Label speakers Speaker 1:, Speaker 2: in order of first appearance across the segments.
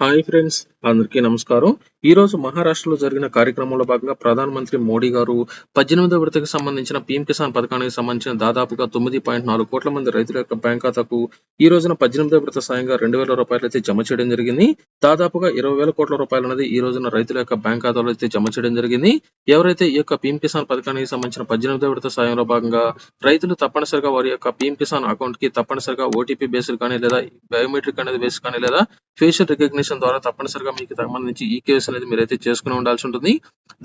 Speaker 1: Hi friends అందరికీ నమస్కారం. ఈ రోజు మహారాష్ట్రలో జరిగిన కార్యక్రమంలో భాగంగా ప్రధానమంత్రి మోడీ గారు పద్దెనిమిదవ విడతకు సంబంధించిన పీఎం కిసాన్ పథకానికి సంబంధించిన దాదాపుగా తొమ్మిది పాయింట్ నాలుగు కోట్ల మంది రైతుల యొక్క బ్యాంక్ ఖాతాకు ఈ రోజున పద్దెనిమిదవ విడత సాయంగా రెండు వేల రూపాయలు అయితే జమ చేయడం జరిగింది. దాదాపుగా ఇరవై వేల కోట్ల రూపాయలు అనేది ఈ రోజున రైతుల యొక్క బ్యాంక్ ఖాతాలో అయితే జమ చేయడం జరిగింది. ఎవరైతే ఈ యొక్క పీఎం కిసాన్ పథకానికి సంబంధించిన పద్దెనిమిదో విడత సాయంలో భాగంగా రైతులు తప్పనిసరిగా వారి యొక్క పీఎం కిసాన్ అకౌంట్కి తప్పనిసరిగా ఓటీపీ బేస్డ్ కానీ లేదా బయోమెట్రిక్ అనేది బేస్ కానీ లేదా ఫేషియల్ రికగ్నిషన్ ద్వారా తప్పనిసరిగా మీకు సంబంధించి ఈ కేసు అనేది మీరైతే చేసుకుని ఉండాల్సి ఉంటుంది.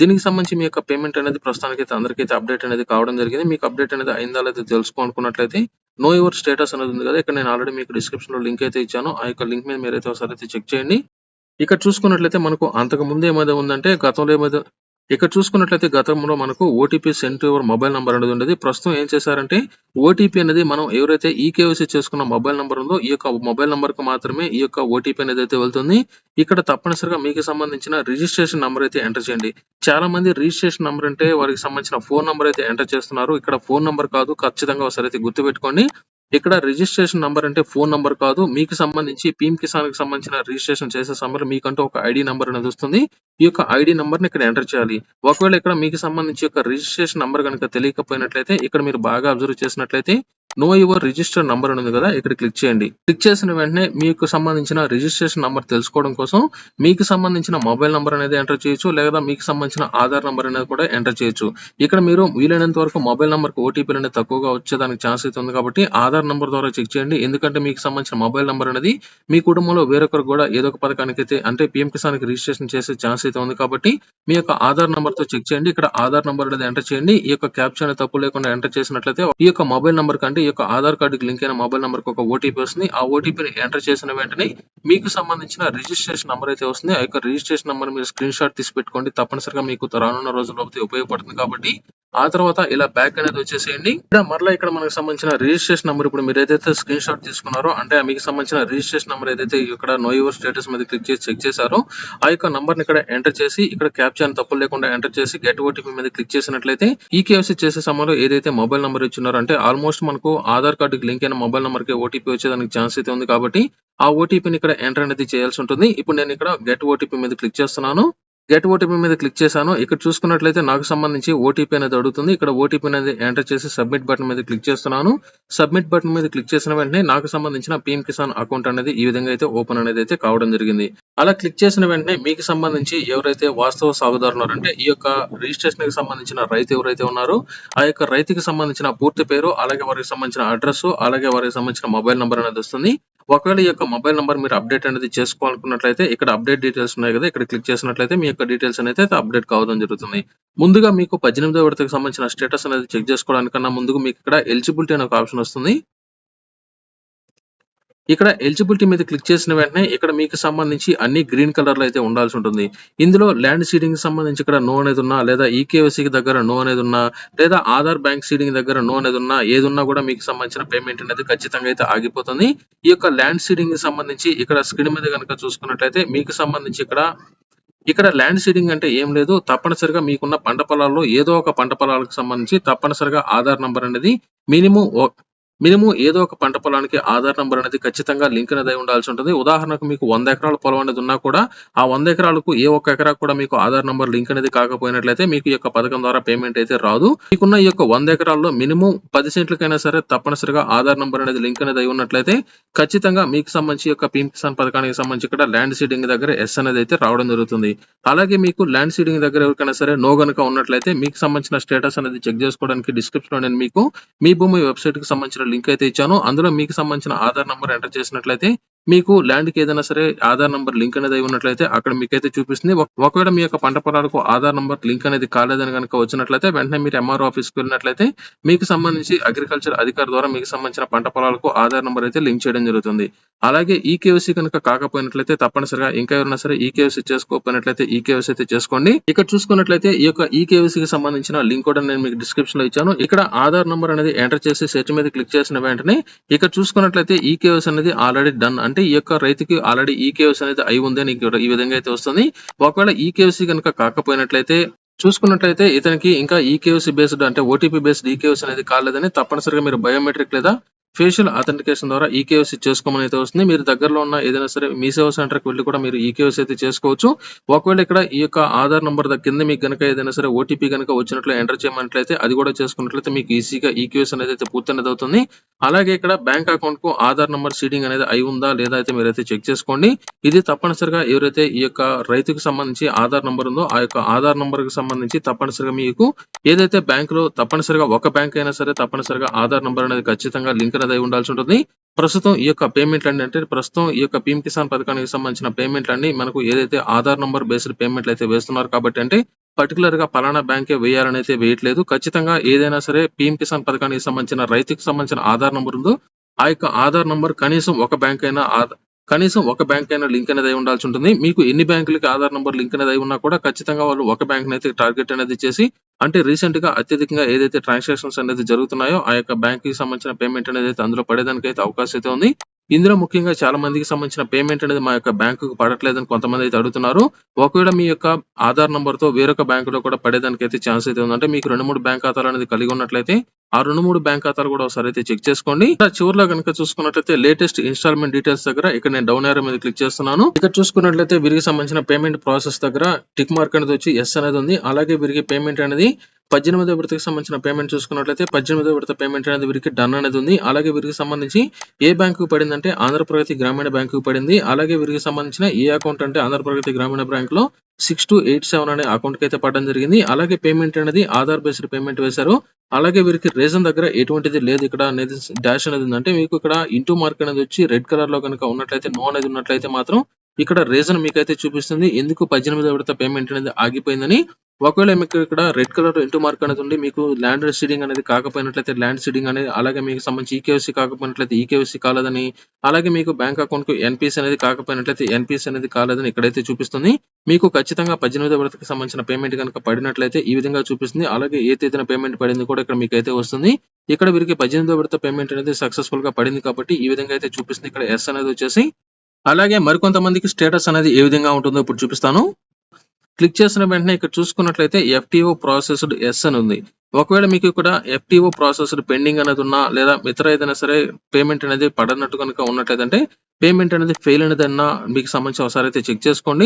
Speaker 1: దీనికి సంబంధించి మీ యొక్క పేమెంట్ అనేది ప్రస్తుతానికి అయితే అందరికైతే అప్డేట్ అనేది కావడం జరిగింది. మీకు అప్డేట్ అనేది అయిందా లేదా తెలుసుకోనుకున్నట్లయితే నో యువర్ స్టేటస్ అనేది ఉంది కదా ఇక్కడ నేను ఆల్రెడీ మీకు డిస్క్రిప్షన్లో లింక్ అయితే ఇచ్చాను. ఆ యొక్క లింక్ మీద మీరైతే ఒకసారి అయితే చెక్ చేయండి. ఇక్కడ చూసుకున్నట్లయితే మనకు అంతకు ముందు ఏమైతే ఉందంటే గతంలో ఏమైతే ఇక్కడ చూసుకున్నట్లయితే గతంలో మనకు OTP send your mobile number అనేది ఉండేది. ప్రస్తుతం ఏం చేశారంటే ఓటీపీ అనేది మనం ఎవరైతే ఈ కేవైసీ చేసుకున్న మొబైల్ నెంబర్ ఉందో ఈ యొక్క మొబైల్ నెంబర్కు మాత్రమే ఈ యొక్క ఓటీపీ అనేది అయితే వెళ్తుంది. ఇక్కడ తప్పనిసరిగా మీకు సంబంధించిన రిజిస్ట్రేషన్ నెంబర్ అయితే ఎంటర్ చేయండి. చాలా మంది రిజిస్ట్రేషన్ నెంబర్ అంటే వారికి సంబంధించిన ఫోన్ నెంబర్ అయితే ఎంటర్ చేస్తున్నారు. ఇక్కడ ఫోన్ నెంబర్ కాదు ఖచ్చితంగా ఒకసారి అయితే గుర్తుపెట్టుకోండి. ఇక్కడ రిజిస్ట్రేషన్ నంబర్ అంటే ఫోన్ నంబర్ కాదు మీకు సంబంధించి పీఎం కిసాన్కి సంబంధించిన రిజిస్ట్రేషన్ చేసే సమయంలో మీకంటూ ఒక ఐడి నంబర్ అనేది వస్తుంది. ఈ యొక్క ఐడి నంబర్ని ఇక్కడ ఎంటర్ చేయాలి. ఒకవేళ ఇక్కడ మీకు సంబంధించి యొక్క రిజిస్ట్రేషన్ నంబర్ కనుక తెలియకపోయినట్లయితే ఇక్కడ మీరు బాగా అబ్జర్వ్ చేసినట్లయితే నో యువర్ రిజిస్టర్ నంబర్ ఉంది కదా ఇక్కడ క్లిక్ చేయండి. క్లిక్ చేసిన వెంటనే మీకు సంబంధించిన రిజిస్ట్రేషన్ నంబర్ తెలుసుకోవడం కోసం మీకు సంబంధించిన మొబైల్ నంబర్ అనేది ఎంటర్ చేయొచ్చు లేదా మీకు సంబంధించిన ఆధార్ నంబర్ అనేది కూడా ఎంటర్ చేయొచ్చు. ఇక్కడ మీరు వీలైనంత వరకు మొబైల్ నంబర్కి ఓటీపీలు అనేది తక్కువగా వచ్చేదానికి ఛాన్స్ అయితే ఉంది కాబట్టి ఆధార్ నంబర్ ద్వారా చెక్ చేయండి. ఎందుకంటే మీకు సంబంధించిన మొబైల్ నంబర్ అనేది మీ కుటుంబంలో వేరొకరు కూడా ఏదో ఒక పథకానికి అయితే అంటే పిఎం కిసాన్కి రిజిస్ట్రేషన్ చేసే ఛాన్స్ అయితే ఉంది కాబట్టి మీ యొక్క ఆధార్ నంబర్తో చెక్ చేయండి. ఇక్కడ ఆధార్ నంబర్ అనేది ఎంటర్ చేయండి. ఈ యొక్క క్యాప్చర్ తప్పు లేకుండా ఎంటర్ చేసినట్లయితే ఈ యొక్క మొబైల్ నంబర్ కంటే ఈ యొక్క ఆధార్ కార్డుకి లింక్ అయిన మొబైల్ నెంబర్కి ఒక ఓటీపీ వస్తుంది. ఆ ఓటీపీని ఎంటర్ చేసిన వెంటనే మీకు సంబంధించిన రిజిస్ట్రేషన్ నెంబర్ అయితే వస్తుంది. ఆ యొక్క రిజిస్ట్రేషన్ నెంబర్ మీరు స్క్రీన్ షాట్ తీసి పెట్టుకోండి. తప్పనిసరిగా మీకు రానున్న రోజుల్లో ఉపయోగపడుతుంది కాబట్టి ఆ తర్వాత ఇలా బ్యాక్ అనేది వచ్చేసేయండి. ఇక్కడ మరలా ఇక్కడ మనకు సంబంధించిన రిజిస్ట్రేషన్ నెంబర్ ఇప్పుడు మీరు ఏదైతే స్క్రీన్ షాట్ తీసుకున్నారో అంటే మీకు సంబంధించిన రిజిస్ట్రేషన్ నెంబర్ ఏదైతే ఇక్కడ నో యువర్ స్టేటస్ మీద క్లిక్ చేసి చెక్ చేశారో ఆ యొక్క నంబర్ని ఇక్కడ ఎంటర్ చేసి ఇక్కడ క్యాప్చర్ తప్పులు లేకుండా ఎంటర్ చేసి గెట్ ఓటీపీ మీద క్లిక్ చేసినట్లయితే ఈ కేవైసీ చేసే సమయంలో ఏదైతే మొబైల్ నెంబర్ ఇచ్చినారో అంటే ఆల్మోస్ట్ మనకు ఆధార్ కార్డుకి లింక్ అయిన మొబైల్ నెంబర్కి ఓటీపీ వచ్చేదానికి ఛాన్స్ అయితే ఉంది కాబట్టి ఆ ఓటీపీని ఇక్కడ ఎంటర్ అనేది చేయాల్సి ఉంటుంది. ఇప్పుడు నేను ఇక్కడ గెట్ ఓటీపీ మీద క్లిక్ చేస్తున్నాను. గెట్ ఓటీపీ మీద క్లిక్ చేశాను. ఇక్కడ చూసుకున్నట్లయితే నాకు సంబంధించి ఓటీపీ అనేది అడుగుతుంది. ఇక్కడ ఓటీపీ అనేది ఎంటర్ చేసి సబ్మిట్ బటన్ మీద క్లిక్ చేస్తున్నాను. సబ్మిట్ బటన్ మీద క్లిక్ చేసిన వెంటనే నాకు సంబంధించిన పీఎం కిసాన్ అకౌంట్ అనేది ఈ విధంగా అయితే ఓపెన్ అనేది అయితే కావడం జరిగింది. అలా క్లిక్ చేసిన వెంటనే మీకు సంబంధించి ఎవరైతే వాస్తవ సాగుదారు అంటే ఈ యొక్క రిజిస్ట్రేషన్కి సంబంధించిన రైతు ఎవరైతే ఉన్నారో ఆ యొక్క రైతుకి సంబంధించిన పూర్తి పేరు అలాగే వారికి సంబంధించిన అడ్రస్ అలాగే వారికి సంబంధించిన మొబైల్ నెంబర్ అనేది వస్తుంది. ఒకవేళ ఈ యొక్క మొబైల్ నెంబర్ మీరు అప్డేట్ అనేది చేసుకోవాలనుకున్నట్లయితే ఇక్కడ అప్డేట్ డీటెయిల్స్ ఉన్నాయి కదా ఇక్కడ క్లిక్ చేసినట్లయితే మీ యొక్క డీటెయిల్స్ అనేది అయితే అప్డేట్ కావడం జరుగుతుంది. ముందుగా మీకు పద్దెనిమిదో విడతకు సంబంధించిన స్టేటస్ అనేది చెక్ చేసుకోవడానికన్నా ముందుగా మీకు ఇక్కడ ఎలిజిబిలిటీ అనే ఒక ఆప్షన్ వస్తుంది. ఇక్కడ ఎలిజిబిలిటీ మీద క్లిక్ చేసిన వెంటనే ఇక్కడ మీకు సంబంధించి అన్ని గ్రీన్ కలర్లో అయితే ఉండాల్సి ఉంటుంది. ఇందులో ల్యాండ్ సీడింగ్ సంబంధించి ఇక్కడ నో అనేది ఉన్నా లేదా ఈకేవసీకి దగ్గర నో అనేది ఉన్నా లేదా ఆధార్ బ్యాంక్ సీడింగ్ దగ్గర నో అనేది ఉన్నా ఏది ఉన్నా కూడా మీకు సంబంధించిన పేమెంట్ అనేది ఖచ్చితంగా అయితే ఆగిపోతుంది. ఈ యొక్క ల్యాండ్ సీడింగ్కి సంబంధించి ఇక్కడ స్క్రీన్ మీద కనుక చూసుకున్నట్లయితే మీకు సంబంధించి ఇక్కడ ఇక్కడ ల్యాండ్ సీడింగ్ అంటే ఏం లేదు. తప్పనిసరిగా మీకున్న పంట పొలాల్లో ఏదో ఒక పంట పొలాలకు సంబంధించి తప్పనిసరిగా ఆధార్ నంబర్ అనేది మినిమం మినిమం ఏదో ఒక పంట పొలానికి ఆధార్ నెంబర్ అనేది ఖచ్చితంగా లింక్ అనేది అయి ఉండాల్సి ఉంటుంది. ఉదాహరణకు మీకు వంద ఎకరాల పొలం అనేది ఉన్నా కూడా ఆ వంద ఎకరాలకు ఏ ఒక్క ఎకరా కూడా మీకు ఆధార్ నెంబర్ లింక్ అనేది కాకపోయినట్లయితే మీకు ఈ యొక్క పథకం ద్వారా పేమెంట్ అయితే రాదు. మీకున్న ఈ యొక్క వంద ఎకరాల్లో మినిమం పది సెంట్లకైనా సరే తప్పనిసరిగా ఆధార్ నెంబర్ అనేది లింక్ అనేది అయి ఉన్నట్లయితే ఖచ్చితంగా మీకు సంబంధించి యొక్క పీఎం కిసాన్ పథకానికి సంబంధించి ఇక్కడ ల్యాండ్ సీడింగ్ దగ్గర ఎస్ అనేది అయితే రావడం జరుగుతుంది. అలాగే మీకు ల్యాండ్ సీడింగ్ దగ్గర ఎవరికైనా సరే నో గనుక ఉన్నట్లయితే మీకు సంబంధించిన స్టేటస్ అనేది చెక్ చేసుకోవడానికి డిస్క్రిప్షన్లో నేను మీకు మీ భూమి వెబ్సైట్కి సంబంధించిన లింక్ అయితే ఇచ్చాను. అందులో మీకు సంబంధించిన ఆధార్ నంబర్ ఎంటర్ చేసినట్లయితే మీకు ల్యాండ్కి ఏదైనా సరే ఆధార్ నంబర్ లింక్ అనేది అయి ఉన్నట్లయితే అక్కడ మీకైతే చూపిస్తుంది. ఒకవేళ మీ యొక్క పంట పొలాలకు ఆధార్ నంబర్ లింక్ అనేది కాలేదని కనుక వచ్చినట్లయితే వెంటనే మీరు ఎంఆర్ఓ ఆఫీస్కి వెళ్ళినట్లయితే మీకు సంబంధించి అగ్రికల్చర్ అధికారి ద్వారా మీకు సంబంధించిన పంట పొలాలకు ఆధార్ నంబర్ అయితే లింక్ చేయడం జరుగుతుంది. అలాగే ఈ కేవైసీ కనుక కాకపోయినట్లయితే తప్పనిసరిగా ఇంకా ఎవరైనా సరే ఈ కేవైసీ చేసుకోకపోయినట్లయితే ఈ కేవైసీ అయితే చేసుకోండి. ఇక్కడ చూసుకున్నట్లయితే ఈ యొక్క ఈ కేవైసీ కి సంబంధించిన లింక్ కూడా నేను మీకు డిస్క్రిప్షన్లో ఇచ్చాను. ఇక్కడ ఆధార్ నంబర్ అనేది ఎంటర్ చేసి సెర్చ్ మీద క్లిక్ చేసిన వెంటనే ఇక్కడ చూసుకున్నట్లయితే ఈ కేవైసీ అనేది ఆల్రెడీ డన్ అంటే ఈ యొక్క రైతుకి ఆల్రెడీ ఈ కేవైసీ అనేది అయి ఉంది అని ఈ విధంగా అయితే వస్తుంది. ఒకవేళ ఈ కేవైసీ కనుక కాకపోయినట్లయితే చూసుకున్నట్లయితే ఇతనికి ఇంకా ఈ బేస్డ్ అంటే ఓటీపీ బేస్డ్ ఈ అనేది కాలేదని తప్పనిసరిగా మీరు బయోమెట్రిక్ లేదా ఫేషియల్ అథెంటికేషన్ ద్వారా ఈకేవైసీ చేసుకోమని అయితే వస్తుంది. మీరు దగ్గరలో ఉన్న ఏదైనా సరే మీ సేవ సెంటర్కి వెళ్ళి కూడా మీరు ఈకేవైసీ అయితే చేసుకోవచ్చు. ఒకవేళ ఇక్కడ ఈ యొక్క ఆధార్ నంబర్ కింద మీకు కనుక ఏదైనా సరే ఓటీపీ కనుక వచ్చినట్లు ఎంటర్ చేయమన్నట్లయితే అది కూడా చేసుకున్నట్లయితే మీకు ఈజీగా ఈకేఎస్ అనేది అయితే పూర్తయినది అవుతుంది. అలాగే ఇక్కడ బ్యాంక్ అకౌంట్కు ఆధార్ నంబర్ సీడింగ్ అనేది అయి ఉందా లేదా అయితే మీరైతే చెక్ చేసుకోండి. ఇది తప్పనిసరిగా ఎవరైతే ఈ యొక్క రైతుకు సంబంధించి ఆధార్ నంబర్ ఉందో ఆ యొక్క ఆధార్ నంబర్కి సంబంధించి తప్పనిసరిగా మీకు ఏదైతే బ్యాంక్లో తప్పనిసరిగా ఒక బ్యాంక్ అయినా సరే తప్పనిసరిగా ఆధార్ నంబర్ అనేది ఖచ్చితంగా లింక్ అనేది ఉండాల్సి ఉంటుంది. ప్రస్తుతం ఈ యొక్క పేమెంట్లు అంటే ప్రస్తుతం ఈ యొక్క పీఎం కిసాన్ పథకానికి సంబంధించిన పేమెంట్లు అన్ని మనకు ఏదైతే ఆధార్ నంబర్ బేస్డ్ పేమెంట్లు అయితే వేస్తున్నారు కాబట్టి అంటే పర్టికులర్గా పలానా బ్యాంకే వేయాలని అయితే వేయట్లేదు. ఖచ్చితంగా ఏదైనా సరే పీఎం కిసాన్ పథకానికి సంబంధించిన రైతుకు సంబంధించిన ఆధార్ నంబర్ ఉందో ఆ యొక్క ఆధార్ నంబర్ కనీసం ఒక బ్యాంక్ అయినా కనీసం ఒక బ్యాంక్ అయినా లింక్ అనేది అయి ఉండాల్సి ఉంటుంది. మీకు ఎన్ని బ్యాంకులకి ఆధార్ నెంబర్ లింక్ అనేది అయి ఉన్నా కూడా ఖచ్చితంగా వాళ్ళు ఒక బ్యాంక్ అయితే టార్గెట్ అనేది చేసి అంటే రీసెంట్గా అత్యధికంగా ఏదైతే ట్రాన్సాక్షన్స్ అనేది జరుగుతున్నాయో ఆ యొక్క బ్యాంక్కి సంబంధించిన పేమెంట్ అనేది అయితే అందులో పడేదానికి అయితే అవకాశం అయితే ఉంది. ఇందులో ముఖ్యంగా చాలా మందికి సంబంధించిన పేమెంట్ అనేది మా యొక్క బ్యాంకుకు పడట్లేదని కొంతమంది అయితే అడుగుతున్నారు. ఒకవేళ మీ యొక్క ఆధార్ నంబర్తో వేరొక బ్యాంకులో కూడా పడేదానికి అయితే ఛాన్స్ అయితే ఉంది. అంటే మీకు రెండు మూడు బ్యాంక్ ఖాతాలు అనేది కలిగి ఉన్నట్లయితే ఆ రెండు మూడు బ్యాంక్ ఖాతాలు కూడా ఒకసారి అయితే చెక్ చేసుకోండి. చివరిలో కనుక చూసుకున్నట్లయితే లేటెస్ట్ ఇన్స్టాల్మెంట్ డీటెయిల్స్ దగ్గర ఇక్కడ నేను డౌన్ ఏరో మీద క్లిక్ చేస్తున్నాను. ఇక్కడ చూసుకున్నట్లయితే వీరికి సంబంధించిన పేమెంట్ ప్రాసెస్ దగ్గర టిక్ మార్క్ అనేది వచ్చి ఎస్ అనేది ఉంది. అలాగే వీరికి పేమెంట్ అనేది పద్దెనిమిదో విడతకి సంబంధించిన పేమెంట్ చూసుకున్నట్లయితే పద్దెనిమిదో విడత పేమెంట్ అనేది వీరికి డన్ అనేది ఉంది. అలాగే వీరికి సంబంధించి ఏ బ్యాంకు పడిందంటే ఆంధ్రప్రగతి గ్రామీణ బ్యాంకు పడింది. అలాగే వీరికి సంబంధించిన ఏ అకౌంట్ అంటే ఆంధ్రప్రగతి గ్రామీణ బ్యాంక్లో సిక్స్ టు ఎయిట్ సెవెన్ అనే అకౌంట్కి అయితే పడడం జరిగింది. అలాగే పేమెంట్ అనేది ఆధార్ బేస్డ్ పేమెంట్ వేశారు. అలాగే వీరికి రీజన్ దగ్గర ఎటువంటిది లేదు. ఇక్కడ అనేది డాష్ అనేది ఉందంటే అంటే మీకు ఇక్కడ ఇంటూ మార్క్ అనేది వచ్చి రెడ్ కలర్లో కనుక ఉన్నట్లయితే నో అనేది ఉన్నట్లయితే మాత్రం ఇక్కడ రీజన్ మీకైతే చూపిస్తుంది. ఎందుకు పద్దెనిమిది విడత పేమెంట్ అనేది ఆగిపోయిందని. ఒకవేళ మీకు ఇక్కడ రెడ్ కలర్ ఇంటూ మార్క్ అనేది ఉండి మీకు ల్యాండ్ సీడింగ్ అనేది కాకపోయినట్లయితే ల్యాండ్ సీడింగ్ అనేది అలాగే మీకు సంబంధించి ఈకేవసీ కాకపోయినట్లయితే ఈకేవసీ కాలేదని అలాగే మీకు బ్యాంక్ అకౌంట్కు ఎన్పిఎస్ అనేది కాకపోయినట్లయితే ఎన్పిఎస్ అనేది కాలేదని ఇక్కడైతే చూపిస్తుంది. మీకు ఖచ్చితంగా పద్దెనిమిదో విడతకి సంబంధించిన పేమెంట్ కనుక పడినట్లయితే ఈ విధంగా చూపిస్తుంది. అలాగే ఏ తేదీన పేమెంట్ పడింది కూడా ఇక్కడ మీకు అయితే వస్తుంది. ఇక్కడ వీరికి పద్దెనిమిదో విడత పేమెంట్ అనేది సక్సెస్ఫుల్గా పడింది కాబట్టి ఈ విధంగా అయితే చూపిస్తుంది. ఇక్కడ ఎస్ అనేది వచ్చేసి అలాగే మరికొంతమందికి స్టేటస్ అనేది ఏ విధంగా ఉంటుందో ఇప్పుడు చూపిస్తాను. క్లిక్ చేసిన వెంటనే ఇక్కడ చూసుకున్నట్లయితే ఎఫ్టీఓ ప్రాసెస్డ్ ఎస్ అని ఉంది. ఒకవేళ మీకు ఇక్కడ ఎఫ్టీఓ ప్రాసెస్డ్ పెండింగ్ అనేది ఉన్నా లేదా ఇతర ఏదైనా సరే పేమెంట్ అనేది పడనట్టు కనుక ఉన్నట్లయితే పేమెంట్ అనేది ఫెయిల్ అనేదన్నా మీకు సంబంధించి ఒకసారి అయితే చెక్ చేసుకోండి.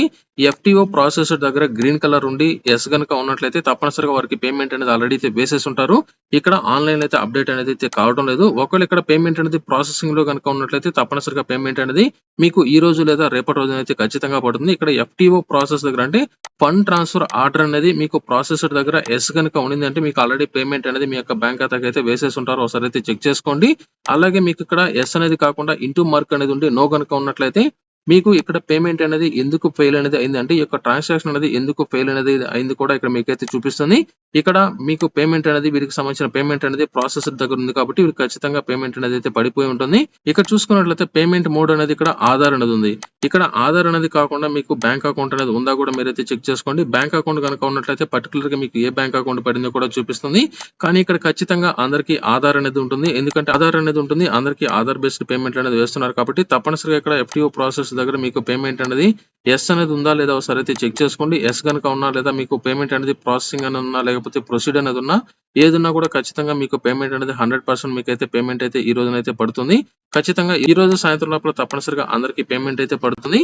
Speaker 1: ఎఫ్టిఓ ప్రాసెస్ దగ్గర గ్రీన్ కలర్ ఉండి ఎస్ కనుక ఉన్నట్లయితే తప్పనిసరిగా వారికి పేమెంట్ అనేది ఆల్రెడీ అయితే వేసేసి ఉంటారు. ఇక్కడ ఆన్లైన్ అయితే అప్డేట్ అనేది అయితే కావడం లేదు. ఒకవేళ ఇక్కడ పేమెంట్ అనేది ప్రాసెసింగ్లో కనుక ఉన్నట్లయితే తప్పనిసరిగా పేమెంట్ అనేది మీకు ఈ రోజు లేదా రేపటి రోజున అయితే ఖచ్చితంగా పడుతుంది. ఇక్కడ ఎఫ్టిఓ ప్రాసెస్ దగ్గర అంటే ఫండ్ ట్రాన్స్ఫర్ ఆర్డర్ అనేది మీకు ప్రాసెసర్ దగ్గర ఎస్ కనుక ఉండింది అంటే మీకు ఆల్రెడీ పేమెంట్ అనేది మీ యొక్క బ్యాంక్ ఖాతాకి అయితే వేసేసి ఉంటారు ఒకసారి అయితే చెక్ చేసుకోండి. అలాగే మీకు ఇక్కడ ఎస్ అనేది కాకుండా ఇంటూ మార్క్ అనేది ఉండి నో కనుక ఉన్నట్లయితే మీకు ఇక్కడ పేమెంట్ అనేది ఎందుకు ఫెయిల్ అనేది అయింది అంటే ఈ యొక్క ట్రాన్సాక్షన్ అనేది ఎందుకు ఫెయిల్ అనేది అయింది కూడా ఇక్కడ మీకైతే చూపిస్తుంది. ఇక్కడ మీకు పేమెంట్ అనేది వీరికి సంబంధించిన పేమెంట్ అనేది ప్రాసెసర్ దగ్గర ఉంది కాబట్టి వీరికి ఖచ్చితంగా పేమెంట్ అనేది అయితే పడిపోయి ఉంటుంది. ఇక్కడ చూసుకున్నట్లయితే పేమెంట్ మోడ్ అనేది ఇక్కడ ఆధార్ అనేది ఉంది. ఇక్కడ ఆధార్ అనేది కాకుండా మీకు బ్యాంక్ అకౌంట్ అనేది ఉందా కూడా మీరైతే చెక్ చేసుకోండి. బ్యాంక్ అకౌంట్ కనుక ఉన్నట్లయితే పర్టికులర్గా మీకు ఏ బ్యాంక్ అకౌంట్ పడిందో కూడా చూపిస్తుంది. కానీ ఇక్కడ ఖచ్చితంగా అందరికీ ఆధార్ అనేది ఉంటుంది. ఎందుకంటే ఆధార్ అనేది ఉంటుంది. అందరికీ ఆధార్ బేస్డ్ పేమెంట్ అనేది వేస్తున్నారు కాబట్టి తప్పనిసరిగా ఇక్కడ ఎఫ్టీఓ ప్రాసెస్ దగ్గర మీకు పేమెంట్ అనేది ఎస్ అనేది ఉందా లేదా ఒకసారి అయితే చెక్ చేసుకోండి. ఎస్ కనుక ఉన్నా లేదా మీకు పేమెంట్ అనేది ప్రాసెసింగ్ అని ఉన్నా లేకపోతే ప్రొసీడ్ అనేది ఉన్నా ఏదున్నా కూడా ఖచ్చితంగా మీకు పేమెంట్ అనేది హండ్రెడ్ పర్సెంట్ మీకు అయితే పేమెంట్ అయితే ఈ రోజునైతే పడుతుంది. ఖచ్చితంగా ఈ రోజు సాయంత్రం లోపల తప్పనిసరిగా అందరికీ పేమెంట్ అయితే పడుతుంది.